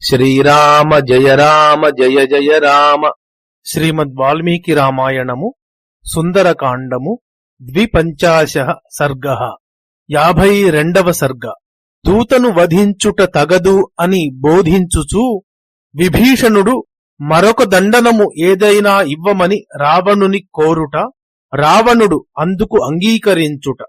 శ్రీరామ జయ రామ జయ జయ రామ. శ్రీమద్ వాల్మీకి రామాయణము సుందరకాండము ద్విపంచాశ సర్గ. యాభై రెండవ సర్గ. దూతను వధించుట తగదు అని బోధించుచు విభీషణుడు మరొక దండనము ఏదైనా ఇవ్వమని రావణుని కోరుట రావణుడు అందుకు అంగీకరించుట.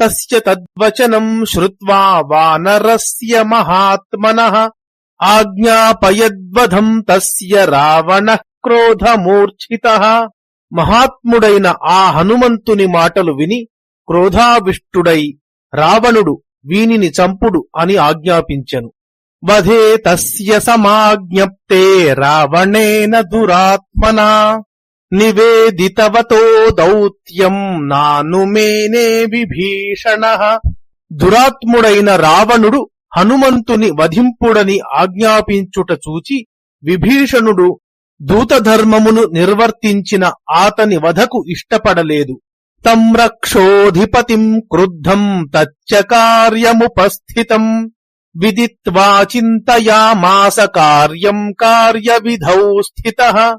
తస్య తద్వచనం శ్రుత్వా వానరస్య మహాత్మన. ఆజ్ఞాపయద్వధం తస్య రావణ క్రోధమూర్ఛిత. మహాత్ముడైన ఆ హనుమంతుని మాటలు విని క్రోధావిష్టుడై రావణుడు వీనిని చంపుడు అని ఆజ్ఞాపించెను. వధే తస్య సమాజ్ఞప్తే రావణేన దురాత్మనా. నివేదితవతో దౌత్యం నానుమేనే విభీషణ. దురాత్ముడైన రావణుడు హనుమంతుని వధింపుడని ఆజ్ఞాపించుట చూచి విభీషణుడు దూతధర్మమును నిర్వర్తించిన ఆతని వధకు ఇష్టపడలేదు. తమ్రక్షోధిపతిం క్రుద్ధం తచ్చకార్యముపస్థితం. విదిత్వా చింతయామాస కార్యం కార్యవిధౌ స్థిత.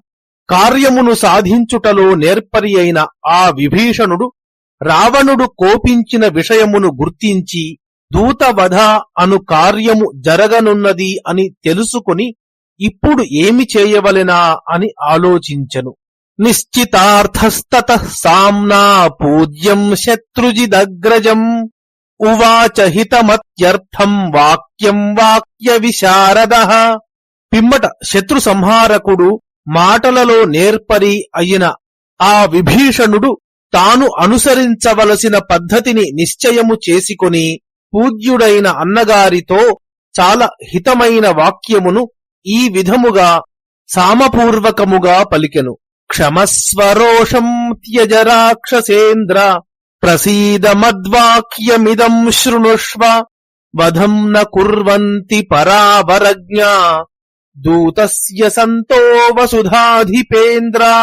కార్యమును సాధించుటలో నేర్పరి అయిన ఆ విభీషణుడు రావణుడు కోపించిన విషయమును గుర్తించి దూతవధ అను కార్యము జరగనున్నది అని తెలుసుకుని ఇప్పుడు ఏమి చేయవలెనా అని ఆలోచించెను. నిశ్చితార్థస్తత సామ్నా పూజ్యం శత్రుజిదగ్రజం. ఉవాచ హితమత్యర్థం వాక్యం వాక్య విశారద పిమ్మట శత్రు సంహారకుడు మాటలలో నేర్పరి అయిన ఆ విభీషణుడు తాను అనుసరించవలసిన పద్ధతిని నిశ్చయము చేసికొని పూజ్యుడైన అన్నగారితో చాలా హితమైన వాక్యమును ఈ విధముగా సామపూర్వకముగా పలికెను. క్షమస్వరోషం త్యజ రాక్షసేంద్ర ప్రసీదమద్వాక్యమిదం శృణుష్వ వధం న కుర్వంతి పరావరజ్ఞా దూతస్య సంతో వసుధాధిపేంద్రా.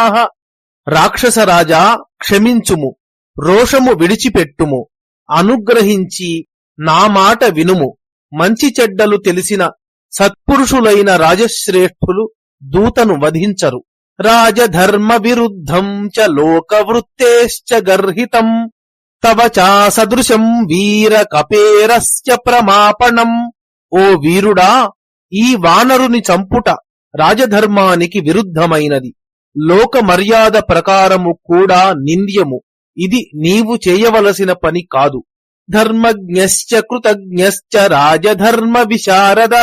రాక్షసరాజా క్షమించుము రోషము విడిచిపెట్టుము అనుగ్రహించి నా మాట వినుము. మంచి చెడ్డలు తెలిసిన సత్పురుషులైన రాజశ్రేష్ఠులు దూతను వధించరు. రాజధర్మ విరుద్ధం చ లోకవృత్తేశ్చ గర్హితం. తవ సదృశం వీర కపేరస్య ప్రమాపణం. ఓ వీరుడా ఈ వానరుని చంపుట రాజధర్మానికి విరుద్ధమైనది. లోక మర్యాద ప్రకారము కూడా నింద్యము. ఇది నీవు చేయవలసిన పని కాదు. ధర్మజ్ఞశ్చ కృతజ్ఞశ్చ రాజధర్మ విశారద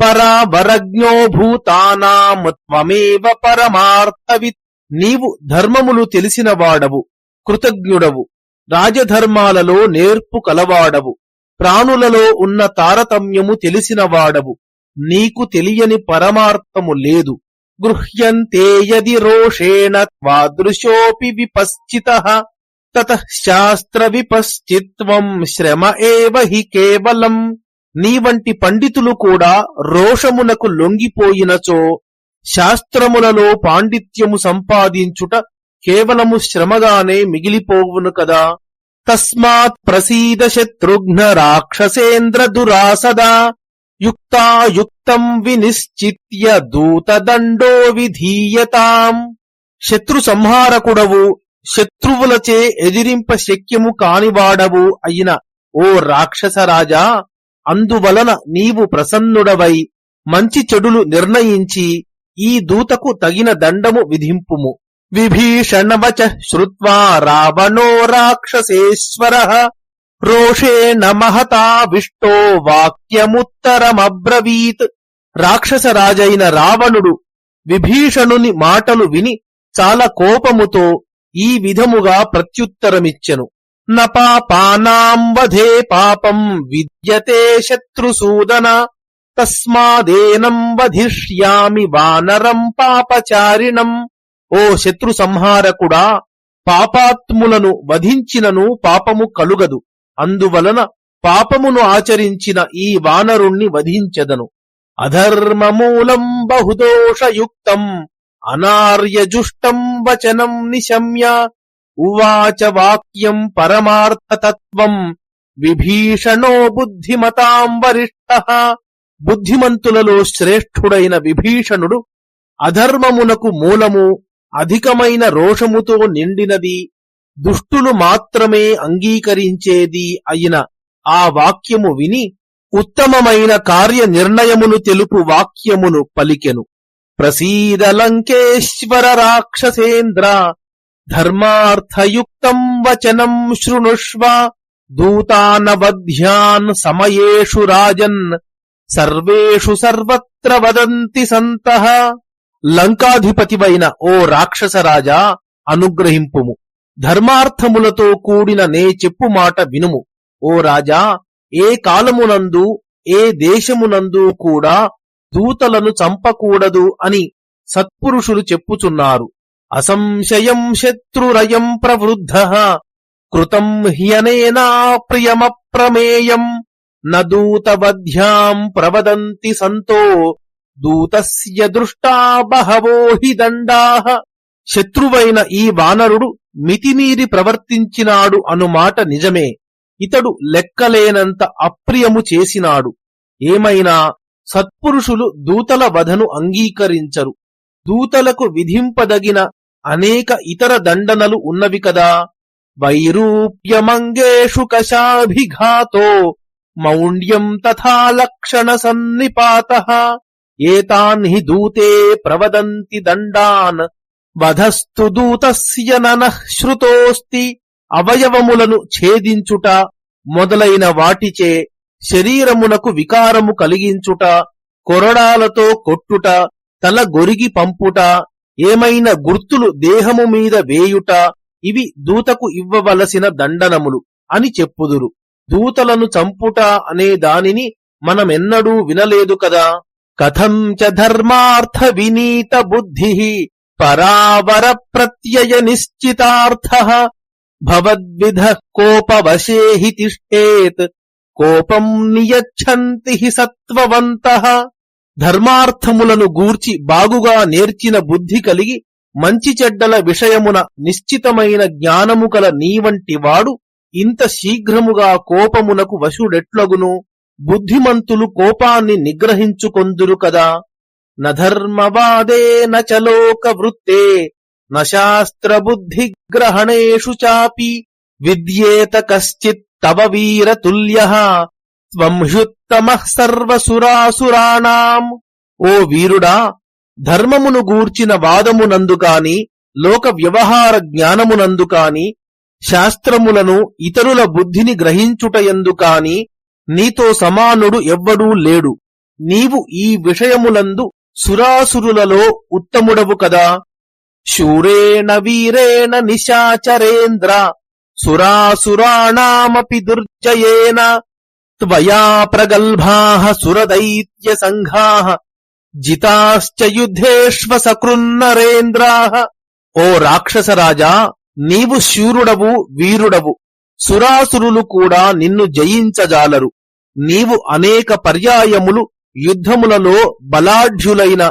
పరావరజ్ఞో భూతానాం త్వమేవ పరమార్థవిత్. నీవు ధర్మములు తెలిసినవాడవు కృతజ్ఞుడవు రాజధర్మాలలో నేర్పు కలవాడవు ప్రాణులలో ఉన్న తారతమ్యము తెలిసినవాడవు నీకు తెలియని పరమార్థము లేదు. గృహ్యంతే యది రోషేణ త్వాదృశోపి విపశ్చిత. శాస్త్ర విపశ్చిత్వం శ్రమ ఏవ హి కేవలం నీ వంటి పండితులు కూడా రోషమునకు లొంగిపోయినచో శాస్త్రములలో పాండిత్యము సంపాదించుట కేవలము శ్రమగానే మిగిలిపోవును కదా తస్మాత్ ప్రసీద శత్రుఘ్న రాక్షసేంద్ర దురాసదా యుక్తాయుక్తం వినిశ్చిత్య దూతదండో విధీయతాం శత్రు సంహారకుడవు శత్రువులచే ఎదిరింప శక్యము కానివాడవు అయిన ఓ రాక్షసరాజా అందువలన నీవు ప్రసన్నుడవై మంచి చెడులు నిర్ణయించి ఈ దూతకు తగిన దండము విధింపుము. విభీషణవచ శ్రుత్వా రావణో రాక్షసేశ్వర రోషే నమహతావిష్టో వాక్యముత్తరమబ్రవీత్. రాక్షసరాజైన రావణుడు విభీషణుని మాటలు విని చాలా కోపముతో ఈ విధముగా ప్రత్యుత్తరమిచ్చెను. న పాపం విద్యతే శత్రుసూదన తస్మాదేనం వధిష్యామి వానరం పాపచారిణం. ఓ శత్రు సంహారకుడా పాపాత్ములను వధించినను పాపము కలుగదు. అందువలన పాపమును ఆచరించిన ఈ వానరుణ్ణి వధించెదను. అధర్మమూలం బహుదోషయుక్తం. అనార్యజుష్టం వచనం నిశమ్య ఉవాచ వాక్యం పరమార్థతత్వం విభీషణో బుద్ధిమతాం వరిష్ట బుద్ధిమంతులలో శ్రేష్ఠుడైన విభీషణుడు అధర్మమునకు మూలము అధికమైన రోషముతో నిండినది దుష్టులు మాత్రమే అంగీకరించేది అయిన ఆ వాక్యము విని ఉత్తమమైన కార్య నిర్ణయమును తెలుపు వాక్యమును పలికెను. ప్రసీద లంకేశ్వర రాక్షసేంద్ర ధర్మార్థయుక్తం వచనం శృణుష్వ దూతానవధ్యాన్ సమయేషు రాజన్ సర్వేషు సర్వత్ర వదంతి సంతః. లంకాధిపతివైన ఓ రాక్షసరాజా అనుగ్రహింపుము. ధర్మార్థములతో కూడిన నే చెప్పు మాట వినుము. ఓ రాజా ఏ కాలమునందు ఏ దేశమునందు కూడా దూతలను చంపకూడదు అని సత్పురుషులు చెప్పుచున్నారు. అసంశయం శత్రురయం ప్రవృద్ధ. కృతం హ్యనేనా ప్రియమప్రమేయం. న ప్రవదంతి సంతో. దూతస్య దృష్టా బహవో హి దండా. శత్రువైన ఈ వానరుడు మితిమీరి ప్రవర్తించినాడు అనుమాట నిజమే. ఇతడు లెక్కలేనంత అప్రియము చేసినాడు. ఏమైనా సత్పురుషులు దూతల వధను అంగీకరించరు. దూతలకు విధింపదగిన అనేక ఇతర దండనలు ఉన్నవి కదా. వైరూప్యమంగేషు కషాభిఘాతో మౌండ్యం తథా లక్షణ సన్నిపాత. ఏతాన్ హి దూతే ప్రవదంతి దండాన్. వధస్తు దూతస్య ననః శ్రుతోస్తి అవయవములను ఛేదించుట మొదలైన వాటిచే శరీరమునకు వికారము కలిగించుట కొరడాలతో కొట్టుట తల గొరిగి పంపుట ఏమైనా గుర్తులు దేహము మీద వేయుట ఇవి దూతకు ఇవ్వవలసిన దండనములు అని చెప్పుదురు. దూతలను చంపుట అనే దానిని మనమెన్నడూ వినలేదు కదా? కథం చ ధర్మార్థ వినీత బుద్ధి పరావర ప్రత్యయ నిశ్చితార్థ భవద్విధ కోపవశేహి తిష్టేత్ కోపం నియచ్చంతి హి సత్వవంత. ధర్మార్థములను గూర్చి బాగుగా నేర్చిన బుద్ధి కలిగి మంచి చెడ్డల విషయమున నిశ్చితమైన జ్ఞానము కల నీవంటి వాడు ఇంత శీఘ్రముగా కోపమునకు వశుడెట్లగును? బుద్ధిమంతులు కోపాన్ని నిగ్రహించుకొందురు కదా. నధర్మవాదే నచలోక వృత్తే నశాస్త్రబుద్ధిగ్రహణేషు బుద్ధి గ్రహణేషు చాపి విద్యేత కశ్చిత్ తవ వీరతుల్య త్వం త్వంహ్యుత్తమ సర్వసురాసురాణాం. ఓ వీరుడా ధర్మమును గూర్చిన వాదమునందు కాని లోక వ్యవహార జ్ఞానమునందు కాని శాస్త్రములను ఇతరుల బుద్ధిని గ్రహించుటయందు కాని నీతో సమానుడు ఎవ్వడూ లేడు. నీవు ఈ విషయములందు సురాసురులలో ఉత్తముడవు కదా? శూరేణ వీరేణ నిశాచరేంద్ర సురాసురాణామపి దుర్జయేన త్వయా ప్రగల్భాః సురదైత్య సంఘా జితాశ్చ యుద్ధేష్వ సకృన్నరేంద్రాః. ఓ రాక్షసరాజా నీవు శూరుడవు వీరుడవు. సురాసురులు కూడా నిన్ను జయించజాలరు. నీవు అనేక పర్యాయములు యుద్ధములలో బలాఢ్యులైన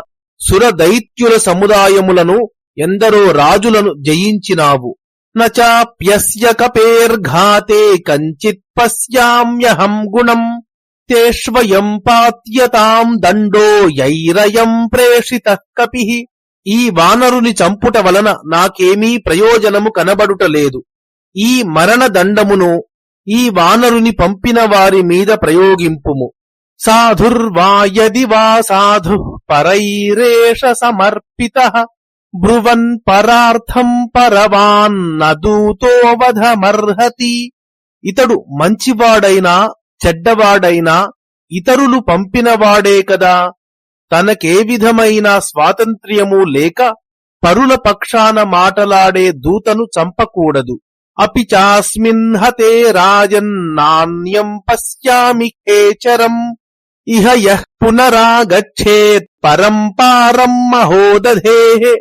సురదైత్యుల సముదాయములను ఎందరో రాజులను జయించినావు. నాప్యస్య కపేర్ఘాతే కంచిత్ పశ్యామ్యహం గుణం. తేష్వయం పాత్యతాం దండో యైరయం ప్రేషిత కపి. ఈ వానరుని చంపుట వలన నాకేమీ ప్రయోజనము కనబడుటలేదు ఈ మరణ దండమును ఈ వానరుని పంపిన వారి మీద ప్రయోగింపుము. సాధుర్వాయది వా సాధు పరైరేష సమర్పిత. బ్రువన్ పరార్థం పరవాన్న దూతోవధమర్హతి ఇతడు మంచివాడైనా చెడ్డవాడైనా ఇతరులు పంపినవాడే కదా. తనకే విధమైన స్వాతంత్ర్యము లేక పరుల పక్షాన మాటలాడే దూతను చంపకూడదు. అపి చాస్మిన్ హతే పశ్యామి కేచరం. ఇహ యః పునరాగచ్చేత్ పరంపారం మహోదధే.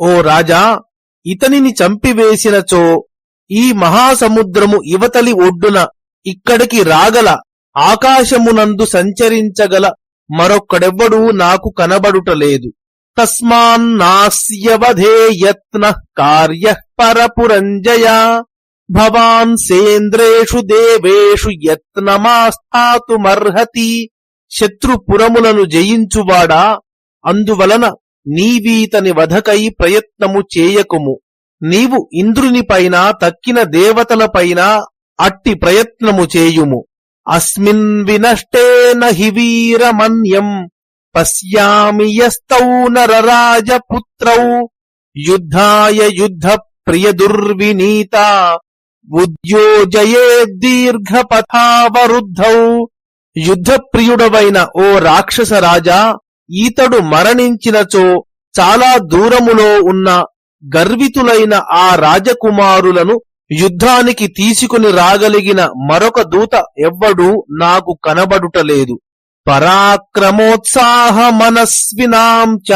ఓ రాజా ఇతనిని చంపివేసినచో ఈ మహాసముద్రము ఇవతలి ఒడ్డున ఇక్కడికి రాగల ఆకాశమునందు సంచరించగల మరొక్కడెవ్వడూ నాకు కనబడుటలేదు తస్మాన్నాస్యవధేయత్న కార్య పరపురంజయ. భవాన్ సేంద్రేషు దేవేషు యత్నమాస్థాతుమర్హతి. శత్రుపురములను జయించువాడా? అందువలన నీవీతని వధకై ప్రయత్నము చేయకుము. నీవు ఇంద్రునిపైన తక్కిన దేవతలపైన అట్టి ప్రయత్నము చేయుము. అస్మిన్ వినష్టేన హి వీరమన్యం. పశ్యామి యస్తౌ నరరాజపుత్రౌ. యుద్ధాయ యుద్ధ ప్రియ దుర్వినీత ఉద్యోజయే దీర్ఘపథావరుద్ధౌ. యుద్ధప్రియుడవైన ఓ రాక్షస రాజా ఈతడు మరణించినచో చాలా దూరములో ఉన్న గర్వితులైన ఆ రాజకుమారులను యుద్ధానికి తీసుకుని రాగలిగిన మరొక దూత ఎవ్వడూ నాకు కనబడుటలేదు. పరాక్రమోత్సాహ మనస్వినాం చ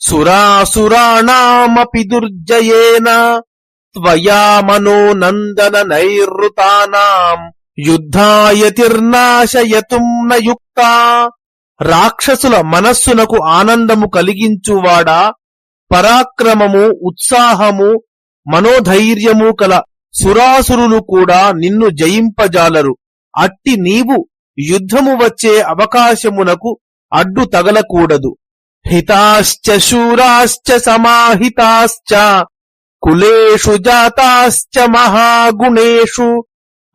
సురాసురాణామపి దుర్జయేన త్వయా మనోనందన నైరుతానాం యుద్ధాయతిర్నాశయతుం నయుక్తా రాక్షసుల మనస్సునకు ఆనందము కలిగించువాడా? పరాక్రమము ఉత్సాహము మనోధైర్యము కల సురాసురులు కూడా నిన్ను జయింపజాలరు. అట్టి నీవు యుద్ధము వచ్చే అవకాశమునకు అడ్డు తగలకూడదు. హితాశ్చ శూరాశ్చ సమాహితాశ్చ కులేషు జాతాశ్చ మహాగుణేషు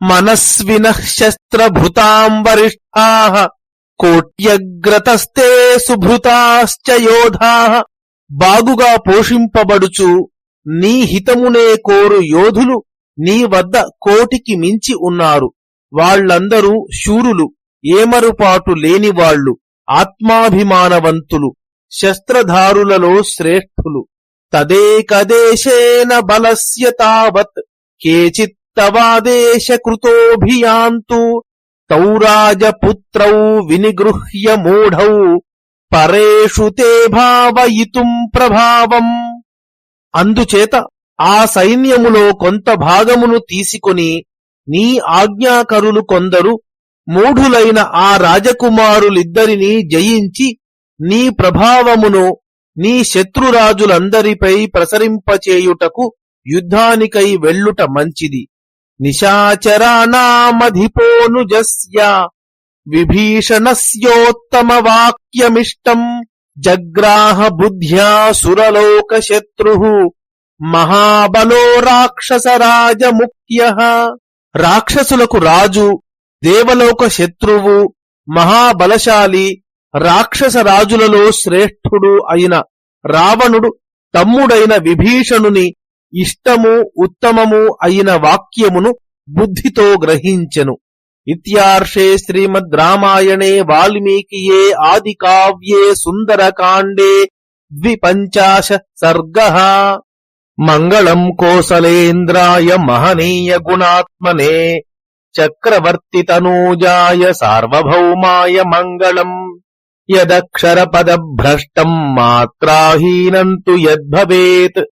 మనస్విన శస్త్రభృతాం వరిష్ఠా కోట్యగ్రతస్తే సుభృతాశ్చ యోధా. బాగుగా పోషింపబడుచు నీ హితమునే కోరు యోధులు. నీ వద్ద కోటికి మించి ఉన్నారు. వాళ్ళందరూ శూరులు. ఏమరుపాటు లేనివాళ్ళు ఆత్మాభిమానవంతులు. శస్త్రధారులలో శ్రేష్ఠులు. తదేకదేశేన బలస్య తావత్. కేచిత్తవాదేశ కృతోభియాంతు. తౌరాజపుత్రౌ వినిగృహ్య మూఢౌ పరేషు తే భావయితుం ప్రభావం అందుచేత ఆ సైన్యములో కొంత భాగమును తీసుకొని నీ ఆజ్ఞాకరులు కొందరు మూఢులైన ఆ రాజకుమారులిద్దరినీ జయించి నీ ప్రభావమును నీ శత్రురాజులందరిపై ప్రసరింపచేయుటకు యుద్ధానికై వెళ్ళుట మంచిది. నిశాచరాణామధిపోనుజస్య విభీషణస్యోత్తమ వాక్యమిష్టం జగ్రాహ బుద్ధ్యా సురలోక శత్రు మహాబలో రాక్షసరాజముఖ్య రాక్షసులకు రాజు దేవలోక శత్రువు మహాబలశాలి రాక్షస రాజులలో శ్రేష్ఠుడు అయిన రావణుడు తమ్ముడైన విభీషణుని ఇష్టము ఉత్తమము అయిన వాక్యమును బుద్ధితో గ్రహించెను. ఇత్యార్షే శ్రీమద్ రామాయణే వాల్మీకియే ఆది కావ్యే సుందరకాండే ద్విపంచాశ సర్గ. మంగళం కోసలేంద్రాయ మహనీయ గుణాత్మనే చక్రవర్తితనూజాయ సార్వభౌమాయ మంగళం. యదక్షరపదభ్రష్టం మాత్రాహీనం తు యద్భవేత్.